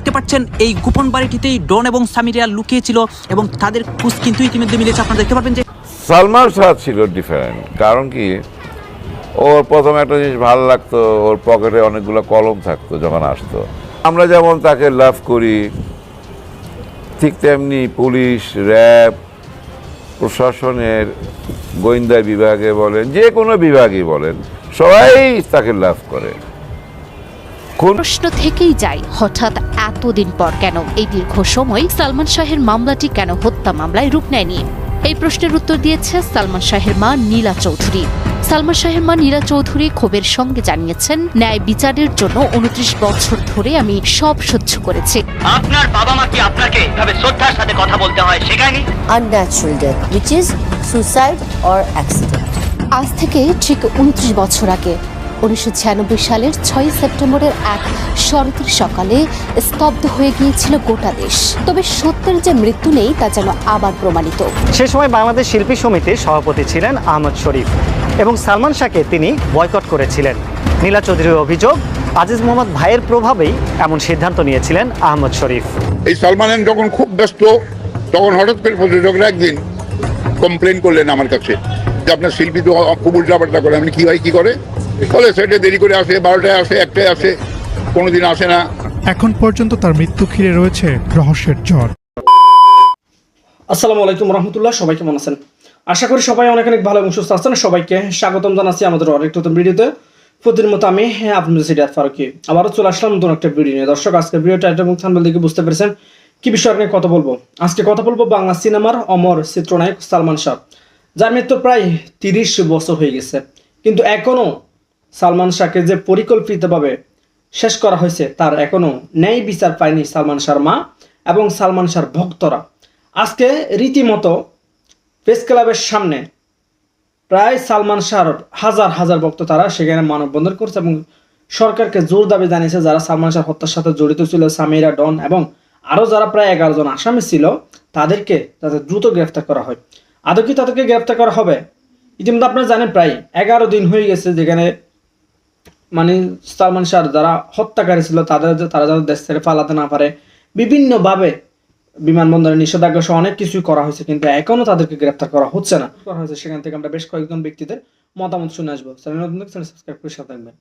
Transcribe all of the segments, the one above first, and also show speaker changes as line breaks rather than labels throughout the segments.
দেখতে পাচ্ছেন, এই গোপন বাড়িটিতেই ডন এবং সামিরিয়া লুকিয়েছিল এবং তাদের খুঁজ কিন্তু ইতিমধ্যে মিলেছে। আপনারা দেখতে পারবেন যে
সালমান শাহ ছিল ডিফারেন্ট কারণ কি? ওর প্রথম একটা জিনিস ভালো লাগতো, ওর পকেটে অনেকগুলো কলম থাকতো যখন আসতো। আমরা যেমন তাকে লাভ করি, ঠিক তেমনি পুলিশ র্যাব প্রশাসনের, গোয়েন্দা বিভাগে বলেন, যে কোনো বিভাগই বলেন, সবাই তাকে লাভ করে।
প্রশ্ন থেকেই যায় হঠাৎ এতদিন পর কেন এই দীর্ঘ সময় সালমান শাহের মামলাটি কেন হত্যা মামলায় রূপ নেয়নি? এই প্রশ্নের উত্তর দিয়েছে সালমান শাহের মা নীলা চৌধুরী। সালমান শাহের মা নীলা চৌধুরী ক্ষোভের সঙ্গে জানিয়েছেন ন্যায় বিচারের জন্য উনত্রিশ বছর ধরে আমি সব সহ্য করেছি।
আপনার বাবা মা কি আপনাকে এভাবে শ্রদ্ধার সাথে কথা বলতে হয় শেখায়নি?
Unnatural death, which is suicide or accident.
আজ থেকে ঠিক উনত্রিশ বছর আগে উনিশশো ছিয়ানব্বই সালের ছয় সেপ্টেম্বরের এক শরতের সকালে স্তব্ধ হয়ে গিয়েছিল গোটা দেশ। তবে সত্যের যে মৃত্যু নেই তা যেন আবার প্রমাণিত।
সে সময় বাংলাদেশ শিল্পী সমিতির সভাপতি ছিলেন আহমদ শরীফ এবং সালমান শাহকে তিনি বয়কট করেছিলেন। নীলা চৌধুরীর অভিযোগ আজিজ মোহাম্মদ ভাইয়ের প্রভাবেই এমন সিদ্ধান্ত নিয়েছিলেন আহমদ শরীফ।
এই সালমান যখন খুব ব্যস্ত তখন হঠাৎ করে প্রযোজকরা একদিন কমপ্লেন করলেন আমার কাছে যে আপনার শিল্পী তো খুব উল্টাপাল্টা করে আমি কী ভাই কী করে? ফলে সেটে দেরি করে আসে বারোটায় আসে একটায় আসে কোনোদিন আসে না।
এখন পর্যন্ত তার মৃত্যু ঘিরে রয়েছে রহস্যের ঝড়।
আসসালামু আলাইকুম রহমতুল্লাহ সবাই কেমন আছেন? আশা করি সবাই অনেক অনেক ভালো এবং সুস্থ আছেন। সবাইকে স্বাগতম জানাচ্ছি আমাদের অনেক নতুন ভিডিওতে। প্রতিদিন মতো আমি হ্যাঁ আপনাদের সিরিয়াত ফারুকি। আবারও চলে আসলাম নতুন একটা ভিডিও নিয়ে। দর্শক আজকে ভিডিও টাইটেল এবং থাম্বনেল দেখে বুঝতে পেরেছেন কি বিষয় নিয়ে কথা বলব। আজকে কথা বলব বাংলা সিনেমার অমর চিত্রনায়ক সালমান শাহ যার মৃত্যু প্রায় তিরিশ বছর হয়ে গেছে। কিন্তু এখনও সালমান শাহকে যে পরিকল্পিতভাবে শেষ করা হয়েছে, তার এখনও ন্যায় বিচার পায়নি সালমান শাহর মা এবং সালমান শাহর ভক্তরা। আজকে রীতিমতো প্রেস ক্লাবের সামনে প্রায় সালমান শাহর হাজার হাজার ভক্ত তারা সেখানে মানববন্ধন করছে এবং সরকারকে জোর দাবি জানিয়েছে যারা সালমান শাহ হত্যার সাথে জড়িত ছিল, সামিরা ডন এবং আরও যারা প্রায় এগারো জন আসামি ছিল, তাদেরকে যাতে দ্রুত গ্রেফতার করা হয়। আদৌ কি তাদেরকে গ্রেফতার করা হবে? ইতিমধ্যে আপনারা জানেন প্রায় এগারো দিন হয়ে গেছে যেখানে মানে সালমান শাহ যারা হত্যাকারী ছিল তাদের তারা যাতে দেশ ছেড়ে পালাতে না পারে বিভিন্নভাবে বিমানবন্দরে নিষেধাজ্ঞা সহ অনেক কিছুই করা হয়েছে কিন্তু এখনও তাদেরকে গ্রেপ্তার করা হচ্ছে না। করা হয়েছে। সেখান থেকে আমরা বেশ কয়েকজন ব্যক্তিদের মতামত শুনে আসব। চ্যানেল নতুন সাবস্ক্রাইব করে সাথে থাকবেন।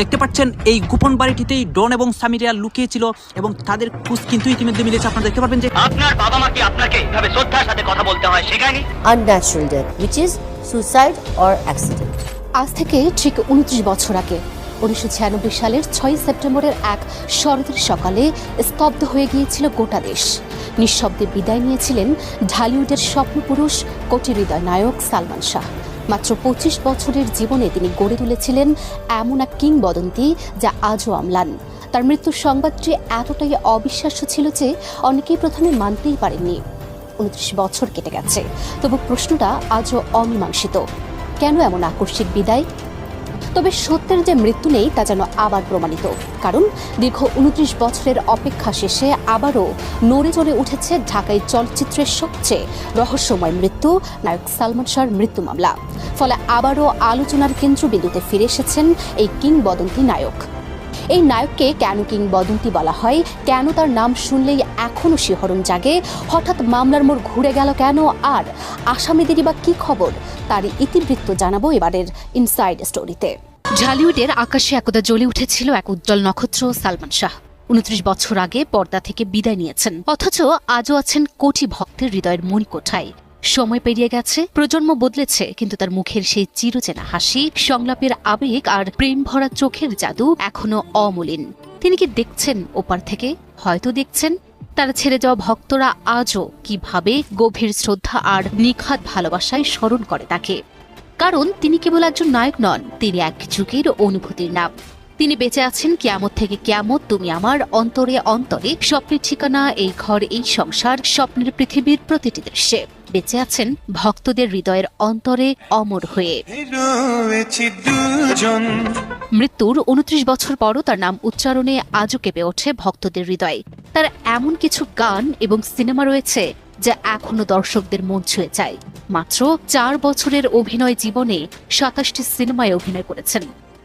দেখতে পাচ্ছেন এই গোপন বাড়িটিতেই ডন এবং সামিরিয়া লুকিয়েছিল এবং তাদের খুঁজ কিন্তু ইতিমধ্যে মিলেছে। আপনারা দেখতে পারবেন যে
আপনার বাবা মা কি আপনাকে এভাবে শ্রদ্ধার সাথে কথা বলতে হয়? শেখায়নি
Unnatural death, which is suicide or accident.
আজ থেকে ঠিক উনত্রিশ বছর আগে, উনিশশো ছিয়ানব্বই সালের ছয় সেপ্টেম্বরের এক শরতের সকালে স্তব্ধ হয়ে গিয়েছিল গোটা দেশ। নিঃশব্দে বিদায় নিয়েছিলেন ঢালিউডের স্বপ্নপুরুষ কোটি হৃদয় নায়ক সালমান শাহ। মাত্র পঁচিশ বছরের জীবনে তিনি গড়ে তুলেছিলেন এমন এক কিংবদন্তি যা আজও অম্লান তার মৃত্যুর সংবাদটি এতটাই অবিশ্বাস্য ছিল যে অনেকেই প্রথমে মানতেই পারেননি। উনত্রিশ বছর কেটে গেছে, তবু প্রশ্নটা আজও অমীমাংসিত। কেন এমন আকস্মিক বিদায়? তবে সত্যের যে মৃত্যু নেই, তা যেন আবার প্রমাণিত। কারণ দীর্ঘ উনত্রিশ বছরের অপেক্ষা শেষে আবারও নড়ে চড়ে উঠেছে ঢাকাই চলচ্চিত্রের সবচেয়ে রহস্যময় মৃত্যু, নায়ক সালমান শাহর মৃত্যু মামলা। ফলে আবারও আলোচনার কেন্দ্রবিন্দুতে ফিরে এসেছেন এই কিংবদন্তি নায়ক। এই নায়ককে কেন কিংবদন্তি বলা হয়? কেন তার নাম শুনলেই এখনও শিহরণ জাগে? হঠাৎ মামলার মোড় ঘুরে গেল কেন? আর আসামিদেরই বা কী খবর? তারই ইতিবৃত্ত জানাব এবারের ইনসাইড স্টোরিতে। ঢালিউডের আকাশে একদা জ্বলে উঠেছিল এক উজ্জ্বল নক্ষত্র সালমান শাহ। উনত্রিশ বছর আগে পর্দা থেকে বিদায় নিয়েছেন। অথচ আজও আছেন কোটি ভক্তের হৃদয়ের মণিকোঠায়। সময় পেরিয়ে গেছে, প্রজন্ম বদলেছে, কিন্তু তার মুখের সেই চিরচেনা হাসি, সংলাপের আবেগ আর প্রেম ভরা চোখের জাদু এখনও অমলিন। তিনি কি দেখছেন ওপার থেকে? হয়তো দেখছেন। তারা ছেড়ে যাওয়া ভক্তরা আজও কীভাবে গভীর শ্রদ্ধা আর নিখাত ভালোবাসায় স্মরণ করে তাকে? কারণ তিনি কেবল একজন নায়ক নন, তিনি এক যুগের অনুভূতির নাম। তিনি বেঁচে আছেন কেয়ামত থেকে কেয়ামত তুমি আমার অন্তরে অন্তরে স্বপ্নের ঠিকানা এই ঘর এই সংসার স্বপ্নের পৃথিবীর প্রতিটি দৃশ্যে। বেঁচে আছেন ভক্তদের হৃদয়ের অন্তরে অমর হয়ে। মৃত্যুর উনত্রিশ বছর পরও তার নাম উচ্চারণে আজও কেঁপে ওঠে ভক্তদের হৃদয়ে। তার এমন কিছু গান এবং সিনেমা রয়েছে যা এখনও দর্শকদের মন ছুঁয়ে যায়। মাত্র চার বছরের অভিনয় জীবনে সাতাশটি সিনেমায় অভিনয় করেছেন।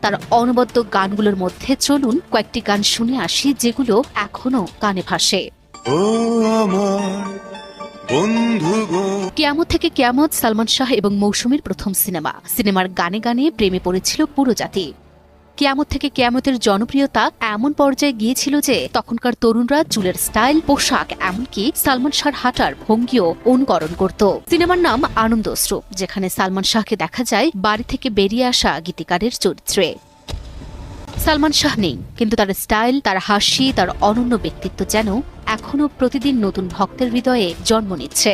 তার অনবদ্য গানগুলোর মধ্যে চলুন কয়েকটি গান শুনে আসি যেগুলো এখনও কানে ভাসে। কেয়ামত থেকে কেয়ামত সালমান শাহ এবং মৌসুমীর প্রথম সিনেমা। সিনেমার গানে গানে প্রেমে পড়েছিল পুরো জাতি। কেয়ামত থেকে কেয়ামতের জনপ্রিয়তা এমন পর্যায়ে গিয়েছিল যে তখনকার তরুণরা চুলের স্টাইল, পোশাক, এমনকি সালমান শাহর হাঁটার ভঙ্গিও অনুকরণ করত। সিনেমার নাম আনন্দ অশ্রু যেখানে সালমান শাহকে দেখা যায় বাড়ি থেকে বেরিয়ে আসা গীতিকারের চরিত্রে। সালমান শাহ নেই, কিন্তু তার স্টাইল, তার হাসি, তার অনন্য ব্যক্তিত্ব যেন এখনও প্রতিদিন নতুন ভক্তের হৃদয়ে জন্ম নিচ্ছে।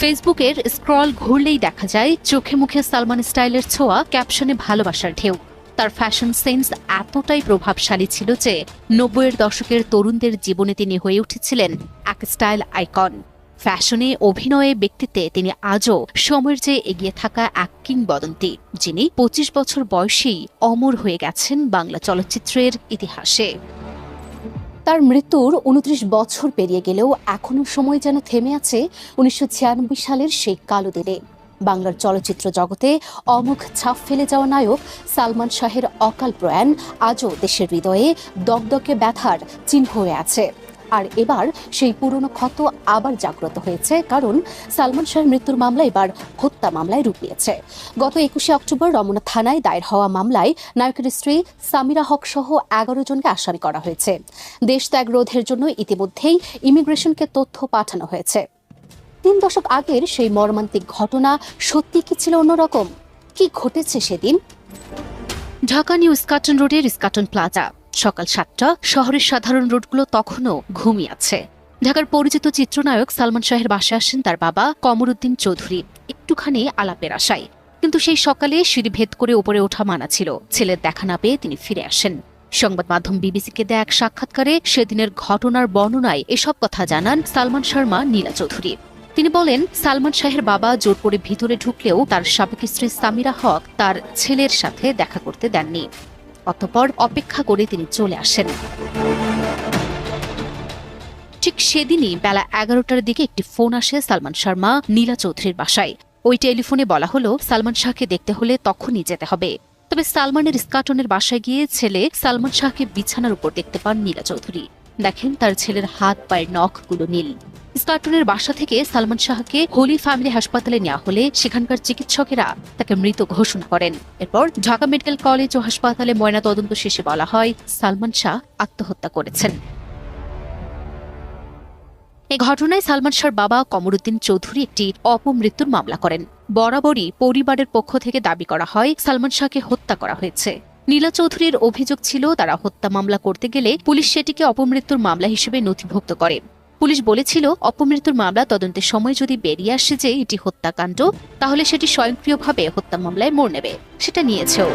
ফেসবুকের স্ক্রল ঘুরলেই দেখা যায়, চোখে মুখে সালমান স্টাইলের ছোঁয়া, ক্যাপশনে ভালোবাসার ঢেউ। তার ফ্যাশন সেন্স এতটাই প্রভাবশালী ছিল যে নব্বইয়ের দশকের তরুণদের জীবনে তিনি হয়ে উঠেছিলেন এক স্টাইল আইকন ফ্যাশনে অভিনয়ে, ব্যক্তিত্বে তিনি আজও সময়ের চেয়ে এগিয়ে থাকা এক কিংবদন্তি, যিনি পঁচিশ বছর বয়সেই অমর হয়ে গেছেন বাংলা চলচ্চিত্রের ইতিহাসে। তার মৃত্যুর উনত্রিশ বছর পেরিয়ে গেলেও এখনও সময় যেন থেমে আছে উনিশশো ছিয়ানব্বই সালের সেই কালো দিনে। বাংলার চলচ্চিত্র জগতে অমুখ ছাপ ফেলে যাওয়া নায়ক সালমান শাহের অকাল প্রয়াণ আজও দেশের হৃদয়ে দগদগে ব্যথার চিহ্ন হয়ে আছে। আর এবার সেই পুরনো ক্ষত আবার জাগ্রত হয়েছে, কারণ সালমান শাহের মৃত্যুর মামলা এবার হত্যা মামলায় রূপ নিয়েছে। গত একুশে অক্টোবর রমনা থানায় দায়ের হওয়া মামলায় নায়কের স্ত্রী সামিরা হক সহ এগারো জনকে আসামি করা হয়েছে। দেশ ত্যাগ রোধের জন্য ইতিমধ্যেই ইমিগ্রেশনকে তথ্য পাঠানো হয়েছে। তিন দশক আগের সেই মর্মান্তিক ঘটনা সত্যি কি ছিল অন্যরকম? কি ঘটেছে সেদিন? ঢাকা নিউ স্কাটন রোডের স্কাটন প্লাজা। সকাল সাতটা, শহরের সাধারণ রোডগুলো তখনও ঘুমিয়ে আছে। ঢাকার পরিচিত চিত্রনায়ক সালমান শাহের বাসায় আসেন তার বাবা কমরুদ্দিন চৌধুরী। একটুখানি আলাপের আশায়। কিন্তু সেই সকালে সিঁড়ি ভেদ করে উপরে ওঠা মানা ছিল। ছেলের দেখা না পেয়ে তিনি ফিরে আসেন। সংবাদ মাধ্যম বিবিসিকে দেয়া এক সাক্ষাৎকারে সেদিনের ঘটনার বর্ণনায় এসব কথা জানান সালমান শর্মা, নীলা চৌধুরী। তিনি বলেন, সালমান শাহের বাবা জোর করে ভিতরে ঢুকলেও তার সাবেক স্ত্রী সামিরা হক তার ছেলের সাথে দেখা করতে দেননি। অতঃপর অপেক্ষা করে তিনি চলে আসেন। ঠিক সেদিনই বেলা এগারোটার দিকে একটি ফোন আসে সালমান শর্মা নীলা চৌধুরীর বাসায়। ওই টেলিফোনে বলা হলো, সালমান শাহকে দেখতে হলে তখনই যেতে হবে। তবে সালমানের স্কাটনের বাসায় গিয়ে ছেলে সালমান শাহকে বিছানার উপর দেখতে পান নীলা চৌধুরী। দেখেন তার ছেলের হাত পায়ের নখগুলো নীল। স্কাটনের বাসা থেকে সালমান শাহকে হোলি ফ্যামিলি হাসপাতালে নেওয়া হলে সেখানকার চিকিৎসকেরা তাকে মৃত ঘোষণা করেন। এরপর ঢাকা মেডিকেল কলেজ ও হাসপাতালে ময়নাতদন্ত শেষে বলা হয় সালমান শাহ আত্মহত্যা করেছেন। এই ঘটনায় সালমান শাহর বাবা কমরুদ্দিন চৌধুরী একটি অপমৃত্যুর মামলা করেন। বরাবরই পরিবারের পক্ষ থেকে দাবি করা হয়, সালমান শাহকে হত্যা করা হয়েছে। নীলা চৌধুরীর অভিযোগ ছিল, তারা হত্যা মামলা করতে গেলে পুলিশ সেটিকে অপমৃত্যুর মামলা হিসেবে নথিভুক্ত করে। পুলিশ বলেছিল, অপমৃত্যুর মামলা তদন্তের সময় যদি বেরিয়ে আসে যে এটি হত্যাকাণ্ড, তাহলে সেটি স্বয়ংক্রিয়ভাবে হত্যা মামলায় মোড় নেবে। সেটা নিয়েছেও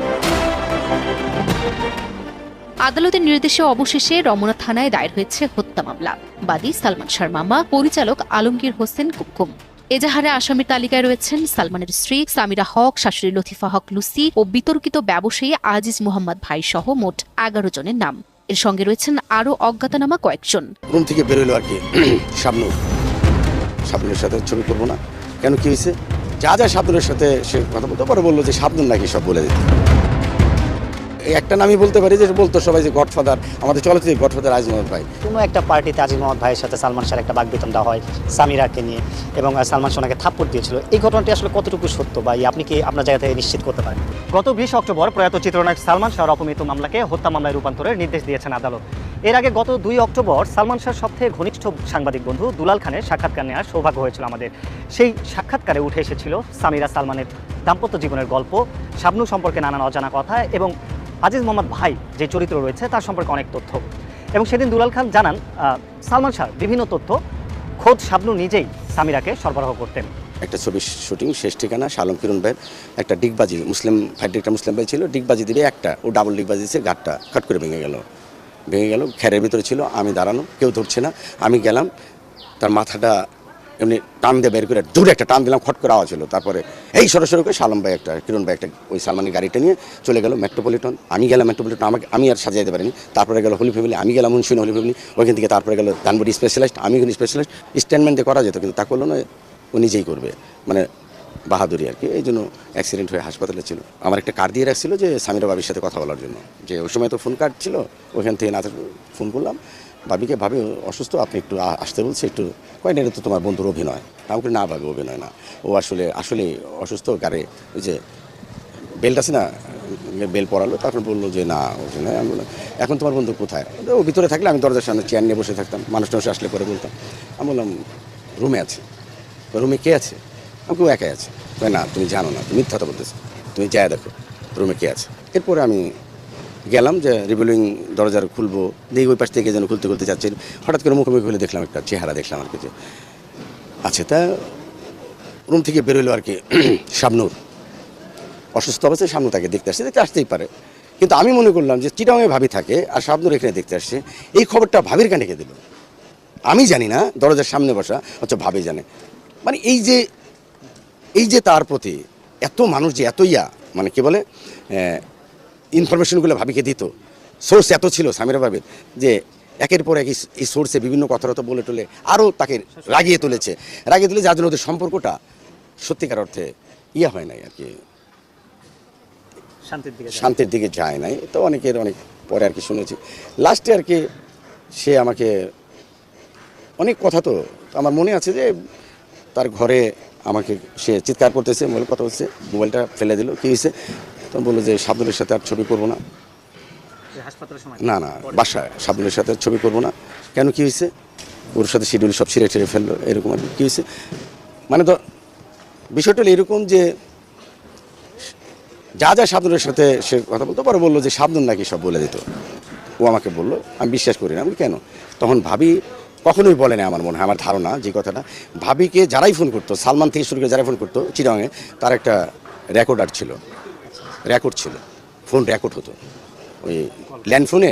আদালতের নির্দেশে অবশেষে রমনা থানায় দায়ের হয়েছে হত্যা মামলা। বাদী সালমান শাহর মামা পরিচালক আলমগীর হোসেন কুকুম এজাহারে আসামির তালিকায় রয়েছেন সালমানের স্ত্রী সামিরা হক, শাশুড়ি লতিফা হক লুসি ও বিতর্কিত ব্যবসায়ী আজিজ মোহাম্মদ ভাই সহ মোট এগারো জনের নাম। এর সঙ্গে রয়েছেন আরও অজ্ঞাতনামা কয়েকজন।
রুম থেকে বেরোলো আর কি, শাবনুর। শাবনুরের সাথে ছবি করব না। কেন কি হয়েছে যা যা শাবনুরের সাথে সে কথা বলতে, পরে বলল যে শাবনুর নাকি সব বলে দিত। একটা নামই বলতে পারি যে বলতো সবাই যে গডফাদার আমাদের চলচ্চিত্র গডফাদার আজমত ভাই।
কোনো একটা পার্টিতে মোহাম্মদ ভাইয়ের সাথে সালমান শাহের একটা বাগবিতণ্ডা হয় সামিরাকে নিয়ে এবং সালমান সোনাকে থাপ্পড় দিয়েছিল। এই ঘটনাটি আসলে কতটুকু সত্য বা এই আপনি কি আপনার জায়গা থেকে নিশ্চিত করতে পারেন? গত বিশ অক্টোবর প্রয়াত চিত্রনায়ক সালমান শাহর অপমৃত্যু মামলাকে হত্যা মামলায় রূপান্তরের নির্দেশ দিয়েছেন আদালত। এর আগে গত দুই অক্টোবর সালমান শাহর সবথেকে ঘনিষ্ঠ সাংবাদিক বন্ধু দুলাল খানের সাক্ষাৎকার নেওয়ার সৌভাগ্য হয়েছিল আমাদের। সেই সাক্ষাৎকারে উঠে এসেছিল সামিরা সালমানের দাম্পত্য জীবনের গল্প শাবনু সম্পর্কে নানান অজানা কথা এবং আজিজ মোহাম্মদ ভাই যে চরিত্র রয়েছে, তার সম্পর্কে অনেক তথ্য। এবং সেদিন দুলাল খান জানান সালমান শাহ, বিভিন্ন তথ্য। খোদ শাবনু নিজেই সামিরাকে সরবরাহ করতেন।
একটা ছবির শুটিং শেষ ঠিকানা শালম কিরণ ভাইয়ের একটা ডিগবাজি, মুসলিম ফাইট একটা মুসলিম ভাই ছিল, ডিগবাজি দিবে একটা, ও ডাবল ডিগবাজি দিচ্ছে গাটটা কাট করে ভেঙে গেল। ভেঙে গেল, খেরের ভিতরে ছিল, আমি দাঁড়ানো, কেউ ধরছে না। আমি গেলাম, তার মাথাটা এমনি টান দিয়ে বের করে দূরে একটা টান দিলাম, খট করে আওয়াজ হলো। তারপরে এই সরাসরি করে সালাম ভাই একটা, কিরণ ভাই একটা, ওই সালমানের গাড়িটা নিয়ে চলে গেল মেট্রোপলিটন আমি গেলাম মেট্রোপলিটন আমাকে আমি আর সাজাইতে পারিনি। তারপরে গেল হোলি ফ্যামিলি আমি গেলাম মুন্সিন হোলি ফ্যামিলি ওইখান থেকে তারপরে গেল ধানবুড়ি স্পেশালিস্ট আমি কোনো স্পেশালিস্ট স্ট্যান্ডমেন্ট দিয়ে করা যেত, কিন্তু তা করল না, ও নিজেই করবে। মানে বাহাদুরি আর কি, এই জন্য অ্যাক্সিডেন্ট হয়ে হাসপাতালে ছিল। আমার একটা কার্ড দিয়ে রাখছিল যে, সামিরা বাবির সাথে কথা বলার জন্য। যে ওই সময় তো ফোন কার্ড ছিল, ওইখান থেকে না ফোন করলাম। বাবিকে ভাবি, অসুস্থ? আপনি একটু আসতে বলছে, একটু কয় না তো তোমার বন্ধুর অভিনয়। আমাকে না ভাবে অভিনয় না। ও আসলে আসলে অসুস্থ, গাড়ি, ওই যে বেল্ট আছে না বেল পরালো, তারপর বলল যে, না অভিনয় আমি বললাম, এখন তোমার বন্ধু কোথায়? ও ভিতরে থাকলে আমি দরজার সামনে চেয়ার নিয়ে বসে থাকতাম, মানুষ টানুষ আসলে পরে বলতাম। আমি বললাম, রুমে আছে। রুমে কে আছে? আমাকে ও একাই আছে। না, তুমি জানো না, তুমি মিথ্যা কথা বলতেছো। তুমি যায় দেখো, রুমে কে আছে? এরপরে আমি গেলাম যে রিভলিং দরজার খুলবো। দেখি ওই পাশ থেকে যেন খুলতে খুলতে যাচ্ছে হঠাৎ করে মুখোমুখি হলে দেখলাম একটা চেহারা দেখলাম আর কি যে আচ্ছা তা রুম থেকে বেরোলো আর কি শাবনুর। অসুস্থ অবস্থায় সামনে তাকে দেখতে আসছে, দেখতে আসতেই পারে। কিন্তু আমি মনে করলাম যে চিটাঙে ভাবি থাকে আর শাবনুর এখানে দেখতে আসছে, এই খবরটা ভাবির কানে কে দিল? আমি জানি না, দরজার সামনে বসা হচ্ছে ভাবি জানে। মানে এই যে এই যে তার প্রতি এত মানুষ যে এত ইয়া মানে কি বলে ইনফরমেশনগুলো ভাবিকে দিত। সোর্স এত ছিল সামিরা ভাবির যে একের পর এক এই- সোর্সে বিভিন্ন কথাবার্তা বলে টলে আরও তাকে রাগিয়ে তুলেছে। রাগিয়ে তুলে যার জন্য ওদের সম্পর্কটা সত্যিকার অর্থে ইয়া হয় নাই আর কি।
শান্তির দিকে
শান্তির দিকে যায় নাই। তো অনেকের অনেক পরে আর কি শুনেছি। লাস্টে আর কি সে আমাকে অনেক কথা তো আমার মনে আছে যে তার ঘরে আমাকে সে চিৎকার করতেছে মোবাইল কথা বলছে মোবাইলটা ফেলে দিল কী হয়েছে? তখন বলল যে সাবদুলের সাথে আর ছবি করব না। না না বাসায় সাবদুলের সাথে আর ছবি করব না। কেন কী হয়েছে? ওর সাথে শিডিউল সব ছিঁড়ে ছিঁড়ে ফেলল এরকম আর কি। হয়েছে? মানে তো বিষয়টা হলো এরকম যে যা যা শাবনুরের সাথে সে কথা বলতো পরে বলল যে শাবনুর নাকি সব বলে দিত। ও আমাকে বলল আমি বিশ্বাস করি না। আমি কেন? তখন ভাবি কখনোই বলে না আমার মনে হয় আমার ধারণা যে কথাটা। ভাবিকে যারাই ফোন করতো সালমান থেকে শুরু করে যারাই ফোন করতো চিরাঙে তার একটা রেকর্ডার ছিল। রেকর্ড ছিল। ফোন রেকর্ড হতো। ওই ল্যান্ড ফোনে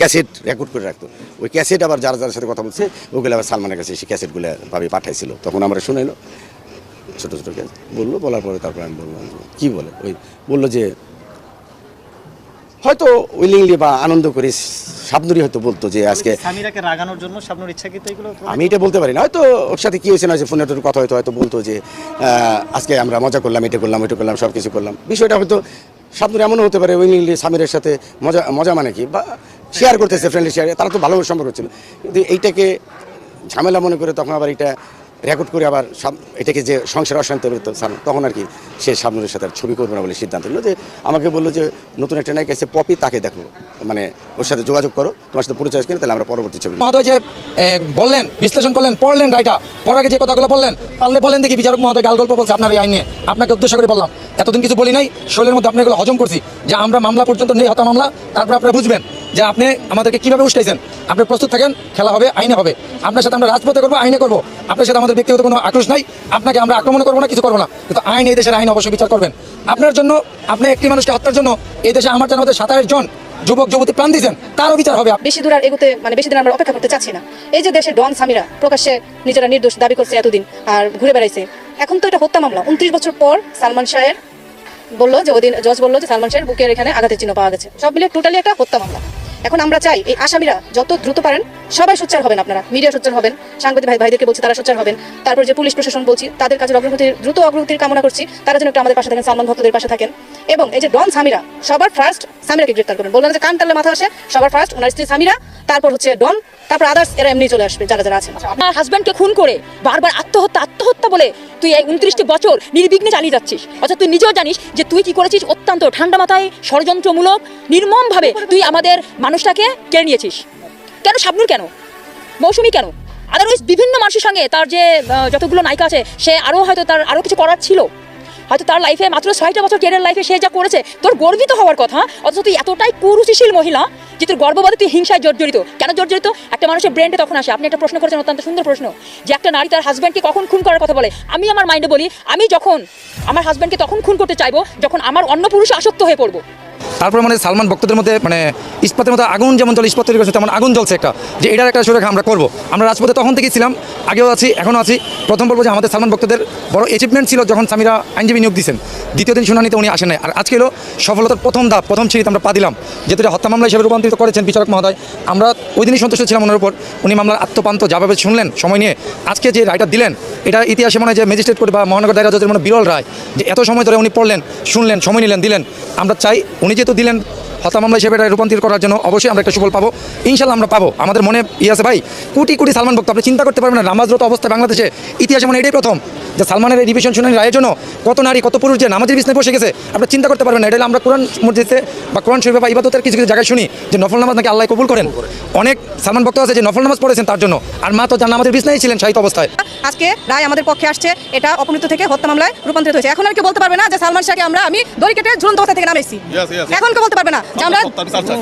ক্যাসেট রেকর্ড করে রাখতো। ওই ক্যাসেট আবার যারা যার সাথে কথা বলছে, ওগুলো আবার সালমানের কাছে সেই ক্যাসেটগুলো ভাবে পাঠাইছিল। তখন আমরা শুনাইলো ছোটো ছোটো ক্যাসেট বলল, বলার পরে তারপরে আমি বললাম কী বলে? ওই বলল যে হয়তো উইলিংলি বা আনন্দ করে সাবনুরি হয়তো বলতো যে আজকে
স্বামীরাকে রাগানোর জন্য শাবনুর ইচ্ছাকৃত এগুলো
আমি এটা বলতে পারি না। হয়তো ওর সাথে কি হয়েছে না যে ফোনে কথা হয়তো হয়তো বলতো যে আজকে আমরা মজা করলাম এটা করলাম এটা করলাম সব কিছু করলাম। বিষয়টা হয়তো সাবনুর এমনও হতে পারে উইলিংলি স্বামীর সাথে মজা মজা মানে কি? বা শেয়ার করতেছে ফ্রেন্ডলি শেয়ার তারা তো ভালো সম্পর্ক ছিল। কিন্তু এইটাকে ঝামেলা মনে করে তখন আবার এটা রেকর্ড করে আবার এটাকে যে সংসার অশান্তি হবে তখন আর কি সে সামনের সাথে আর ছবি করবে না বলে সিদ্ধান্ত নিল যে আমাকে বলল যে নতুন একটা নায়িকা এসে পপি তাকে দেখো মানে ওর সাথে যোগাযোগ করো, তোমার সাথে পরিচয় কিনে তাহলে আমরা পরবর্তী ছবি
মহোদয় যে বললেন, বিশ্লেষণ করলেন, পড়লেন রাইটা পড়ার আগে যে কথাগুলো বললেন, পারলে বলেন দেখি বিচারক মহোদয় গাল গল্প বলছে আপনার এই আইনে। আপনাকে উদ্দেশ্য করে বললাম, এতদিন কিছু বলি নাই শরীরের মধ্যে আপনি এগুলো হজম করছি, যে আমরা মামলা পর্যন্ত নেই হতা মামলা, তারপর আপনারা বুঝবেন। যে আপনি আমাদেরকে কীভাবে উস্কাইছেন আপনি প্রস্তুত থাকেন, খেলা হবে, আইনে হবে। আপনার সাথে আমরা রাজপথে করব, আইনে করব। আপনার সাথে আমাদের ব্যক্তিগত কোনো আক্রোশ নাই। আপনাকে আমরা আক্রমণ করব না, কিছু করব না। কিন্তু আইন এই দেশের আইন অবশ্যই বিচার করবেন। আপনার জন্য, আপনি একটি মানুষকে হত্যার জন্য এই দেশে আমার জানা সাতাশ জন যুবক, যুবতী প্রাণ দিয়েছেন। তারও বিচার হবে।
বেশি দূর আর এগোতে মানে বেশি দিন আমরা অপেক্ষা করতে চাচ্ছি না। এই যে দেশের ডন সামিরা প্রকাশ্যে নিজেরা নির্দোষ দাবি করছে এতদিন আর ঘুরে বেড়াইছে। এখন তো এটা হত্যা মামলা। উনত্রিশ বছর পর সালমান শাহের বলল যে, ওদিন জজ বলল যে, সালমান শাহের বুকের এখানে আঘাতের চিহ্ন পাওয়া গেছে। সব মিলে টোটালি একটা হত্যা মামলা। এখন আমরা চাই এই আসামিরা যত দ্রুত পারেন, সবাই সোচ্চার হবেন আপনারা, মিডিয়া সোচ্চার হবেন, সাংবাদিক ভাই ভাইদেরকে বলছি তারা সোচ্চার হবেন, তারপর যে পুলিশ প্রশাসন বলছি, তাদের কাজের অগ্রগতির দ্রুত অগ্রগতির কামনা করছি, তারা যেন একটু আমাদের পাশে থাকেন, সালমান ভক্তদের পাশে থাকেন। এবং এই যে ডন সামিরা, সবার ফার্স্ট সামিরাকে গ্রেফতার করবেন। বললাম যে কান টানলে মাথা আসে, সবার ফার্স্ট ওনার স্ত্রী সামিরা, তারপর হচ্ছে ডন, তারপর আদার্স এরা এমনি চলে আসবে, যারা যারা আছেন।
আপনার হাজব্যান্ডকে খুন করে বারবার আত্মহত্যা আত্মহত্যা বলে তুই এই উনত্রিশটি বছর নির্বিঘ্নে চালিয়ে যাচ্ছিস। অর্থাৎ তুই নিজেও জানিস যে তুই কি করেছিস অত্যন্ত ঠান্ডা মাথায়, ষড়যন্ত্রমূলক, নির্মমভাবে তুই আমাদের মানুষটাকে কেড়ে নিয়েছিস? কেন? শাবনুর কেন? মৌসুমি কেন? আদারওয়াইজ বিভিন্ন মানুষের সঙ্গে তার যে যতগুলো নায়িকা আছে, সে আরও হয়তো তার আরও কিছু করার ছিল। হয়তো তার লাইফে মাত্র ছয়টা বছর কেরিয়ার লাইফে সে যা করেছে, তোর গর্বিত হওয়ার কথা, অথচ তুই এতটাই কুরুচিশীল মহিলা যে তোর গর্ববাদে তুই হিংসায় জর্জরিত। কেন জর্জরিত? একটা মানুষের ব্রেন্ডে তখন আসে। আপনি একটা প্রশ্ন করেছেন, অত্যন্ত সুন্দর প্রশ্ন, যে একটা নারী তার হাজব্যান্ডকে কখন খুন করার কথা বলে। আমি আমার মাইন্ডে বলি, আমি যখন আমার হাজব্যান্ডকে তখন খুন করতে চাইব, যখন আমার অন্য পুরুষ আসক্ত হয়ে পড়ব।
তারপরে মানে সালমান ভক্তদের মধ্যে মানে ইস্পাতের মধ্যে আগুন যেমন জল ইস্পাত তৈরি করছে তেমন আগুন জ্বলছে একটা, যে এটার একটা সুরেখা আমরা করব। আমরা রাজপথে তখন থেকেই ছিলাম, আগেও আছি, এখনও আছি। প্রথম বলব যে আমাদের সালমান ভক্তদের বড় অ্যাচিভমেন্ট ছিল যখন স্বামীরা আইনজীবী নিয়োগ দিয়েছেন। দ্বিতীয় দিন শুনানিতে উনি আসেন নাই। আর আজকে হলো সফলতার প্রথম ধাপ, প্রথম সিঁড়িতে আমরা পা দিলাম, যেহেতু হত্যা মামলা হিসেবে রূপান্তরিত করেছেন বিচারক মহোদয়। আমরা ওই দিনই সন্তুষ্ট ছিলাম ওনার উপর। উনি মামলার আত্মপান্ত যাভাবে শুনলেন, সময় নিয়ে আজকে যে রায়টা দিলেন, এটা ইতিহাসে মনে যে ম্যাজিস্ট্রেট কোর্ট বা মহানগর দায়রা জজের মনে বিরল রায়, যে এত সময় ধরে উনি পড়লেন, শুনলেন, সময় নিলেন, দিলেন। আমরা চাই উনি যেহেতু দিলেন হত্যা মামলা হিসেবে এটা রূপান্তরিত করার জন্য অবশ্যই আমরা একটা সুফল পাবো। ইনশাল্লাহ আমরা পাবো। আমাদের মনে ইয়ে আছে ভাই কোটি কোটি সালমান ভক্ত আপনি চিন্তা করতে পারবেন না নামাজরত অবস্থা বাংলাদেশে ইতিহাসে মানে এটাই প্রথম যে সালমানের এই রিভিশন শুনানির রায়ের জন্য কত নারী কত পুরুষ যে নামাজের বিছনায় বসে গেছে। আপনি চিন্তা করতে পারবেন না এটা হলো আমরা কোরআন মসজিদে বা কোরআন শরীফে বা ইবাদতের কিছু কিছু জায়গায় শুনি যে নফল নামাজ নাকি আল্লাহ কবুল করেন। অনেক সালমান ভক্ত আছে যে নফল নামাজ পড়েছেন তার জন্য আর মা তো যার নামাজের বিছনায় ছিলেন শাহিত অবস্থায়।
আজকে রায় আমাদের পক্ষে আসছে এটা অপমৃত্যু থেকে হত্যা মামলায় রূপান্তরিত হয়েছে। এখন আর কেউ বলতে পারবে না যে সালমান শাহকে আমরা আমি দড়ি কেটে ঝুলন্ত অবস্থা থেকে নামাইছি এখন কেউ বলতে পারবে না। আমরা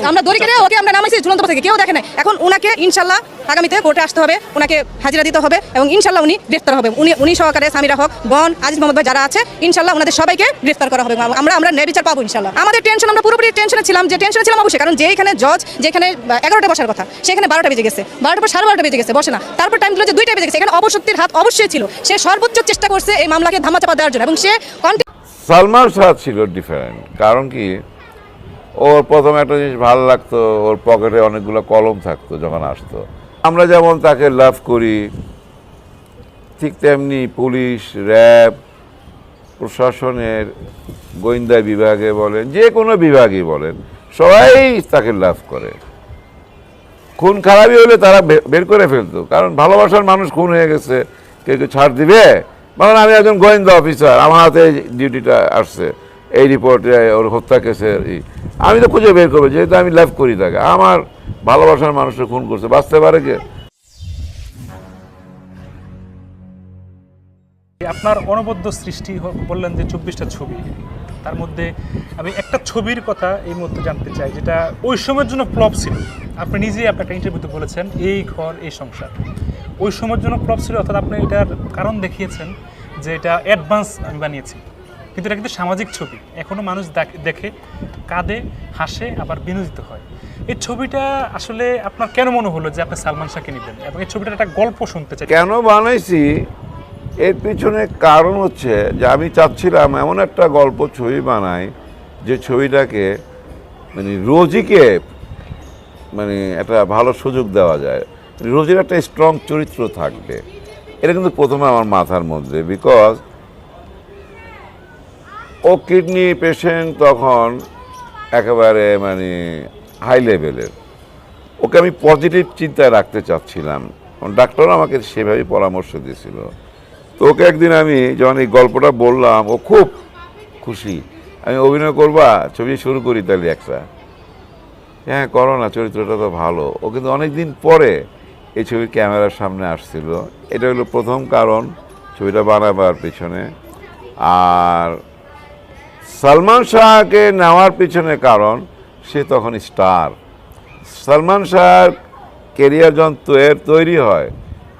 আমরা দড়ি কেটে ওকে আমরা নামাইছি ঝুলন্ত থেকে কেউ দেখে নাই। এখন উনাকে ইনশাল্লাহ আগামীতে কোর্টে আসতে হবে ওনাকে হাজিরা দিতে হবে এবং ইনশাল্লাহ উনি গ্রেফতার হবে। উনি উনি সহকারে সামিরা হক বন আজিজ মোহাম্মদ ভাই যারা আছে ইনশাল্লাহ ওনাদের সবাইকে গ্রেফতার করা হবে। আমরা আমরা ন্যায় বিচার পাবো ইনশাল্লাহ। আমাদের টেনশন আমরা পুরোপুরি টেনশনে ছিলাম। যে টেনশনে ছিলাম অবশ্যই কারণ যেখানে জজ যেখানে এগারোটা বসার কথা সেখানে বারোটা বেজে গেছে। বারোটা পর সাড়ে বারোটা বেজে গেছে বসে না। তারপর টাইম দিল যে দুইটা বেজে গেছে। এখানে অবশক্তির হাত অবশ্যই ছিল। সে সর্বোচ্চ চেষ্টা করছে এই মামলাকে ধামাচাপা দেওয়ার জন্য এবং সে
সালমান শাহ ছিল ডিফারেন্ট কারণ কি? ওর প্রথম একটা জিনিস ভালো লাগতো, ওর পকেটে অনেকগুলো কলম থাকতো যখন আসতো। আমরা যেমন তাকে লাভ করি, ঠিক তেমনি পুলিশ র্যাব প্রশাসনের, গোয়েন্দা বিভাগে বলেন, যে কোনো বিভাগই বলেন, সবাই তাকে লাভ করে। খুন খারাপই হলে তারা বের করে ফেলতো, কারণ ভালোবাসার মানুষ খুন হয়ে গেছে, কেউ কেউ ছাড় দিবে? মানে আমি একজন গোয়েন্দা অফিসার আমার হাতে ডিউটিটা আসছে, এই রিপোর্টে ওর হত্যা কেসের আমি তো খুঁজে বের করব, যেহেতু আমি লাভ করি তাকে। আমার ভালোবাসার মানুষকে খুন করছে, বাঁচতে পারে কে?
আপনার অনবদ্য সৃষ্টি বললেন যে চব্বিশটা ছবি। তার মধ্যে আমি একটা ছবির কথা এই মুহূর্তে জানতে চাই, যেটা ওই সময়ের জন্য ফ্লপ ছিল। আপনি নিজেই আপনার একটা ইন্টারভিউতে বলেছেন, এই ঘর, এই সংসার। ওই সময়ের জন্য ফ্লপ ছিল, অর্থাৎ আপনি এটার কারণ দেখিয়েছেন যে এটা অ্যাডভান্স আমি বানিয়েছি। কিন্তু এটা কিন্তু সামাজিক ছবি। এখনও মানুষ দেখ- কাঁদে, হাসে, আবার বিনোদিত হয়। এই ছবিটা আসলে আপনার কেন মনে হলো যে আপনি সালমান শাহকে নেবেন? এবং এই ছবিটার একটা গল্প শুনতে চাই।
কেন বানাইছি? এর পিছনে কারণ হচ্ছে যে আমি চাচ্ছিলাম এমন একটা গল্প ছবি বানাই যে ছবিটাকে মানে রোজিকে মানে একটা ভালো সুযোগ দেওয়া যায়। রোজির একটা স্ট্রং চরিত্র থাকবে। এটা কিন্তু প্রথমে আমার মাথার মধ্যে বিকজ ও কিডনি পেশেন্ট তখন একেবারে মানে হাই লেভেলের ওকে আমি পজিটিভ চিন্তায় রাখতে চাচ্ছিলাম। কারণ ডাক্তারও আমাকে সেভাবেই পরামর্শ দিয়েছিল। তো ওকে একদিন আমি যখন এই গল্পটা বললাম, ও খুব খুশি। আমি অভিনয় করবা ছবি শুরু করি তাহলে একটা। হ্যাঁ করো না, চরিত্রটা তো ভালো। ও কিন্তু অনেক দিন পরে এই ছবির ক্যামেরার সামনে আসছিল। এটা হলো প্রথম কারণ ছবিটা বানাবার পিছনে। আর সালমান শাহকে নেওয়ার পিছনে কারণ, সে তখন স্টার। সালমান শাহর কেরিয়ার যখন তৈর- হয়,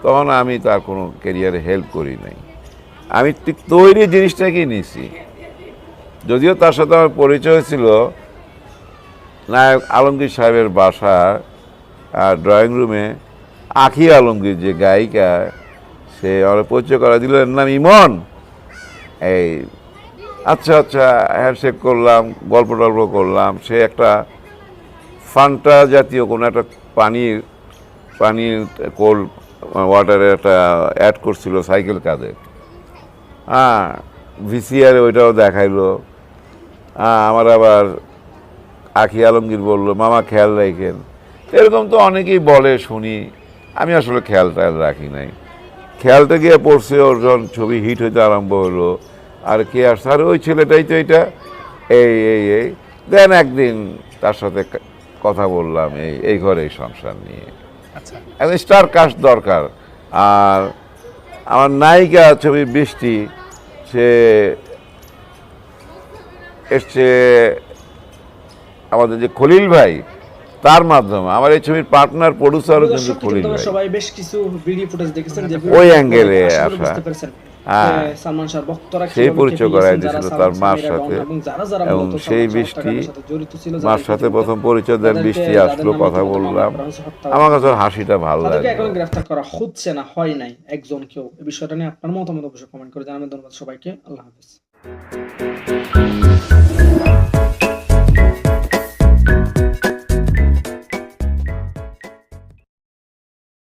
তখন আমি তার কোনো কেরিয়ারে হেল্প করি নাই। আমি ঠিক তৈরি জিনিসটাকেই নিছি। যদিও তার সাথে আমার পরিচয় ছিল, নায়ক আলমগীর সাহেবের বাসা ড্রয়িং রুমে আখি আলমগীর যে গায়িকা, সে আমার পরিচয় করা দিল, এর নাম ইমন। এই আচ্ছা আচ্ছা হ্যান্ডশেক করলাম গল্প টল্প করলাম। সে একটা ফান্টা জাতীয় কোনো একটা পানির পানির কোল্ড ওয়াটারের একটা অ্যাড করছিল সাইকেল কাঁধে হ্যাঁ ভিসিআর ওইটাও দেখাইলো। হ্যাঁ আমার আবার আখি আলমগীর বলল, মামা, খেয়াল রাখেন। এরকম তো অনেকেই বলে, শুনি। আমি আসলে খেয়াল টেয়াল রাখি নাই। খেয়ালটা গিয়ে পড়ছে, ওর যখন ছবি হিট হইতে আরম্ভ হলো আর কে আসছে আর ওই ছেলেটাই তো এটা। এই এই এই। দেন একদিন তার সাথে কথা বললাম এই এই ঘরে এই সংসার নিয়ে।
আচ্ছা।
স্টার কাস্ট দরকার। আর আমার নায়িকা ছবি বৃষ্টি সে এসছে আমাদের যে খলিল ভাই তার মাধ্যমে। আমার এই ছবির পার্টনার প্রডিউসারও কিন্তু খলিল ভাই।
সবাই বেশ কিছু ভিডিও ফুটেজ দেখেছেন
ওই অ্যাঙ্গেলে আসা।
সালমান ভক্তরা
সেই পরিচয়
যারা
দিয়েছিল তার মার সাথে।
এবং
সেই বৃষ্টি মার সাথে প্রথম পরিচয় দেন বৃষ্টি আসলো কথা বললাম। আমার কাছে হাসিটা ভালো লাগে।
এখন গ্রেফতার করা হচ্ছে না হয় নাই একজন কেউ। এই বিষয়টা নিয়ে আপনার মতামত অবশ্যই কমেন্ট করে জানাবেন। ধন্যবাদ সবাইকে আল্লাহ হাফিজ।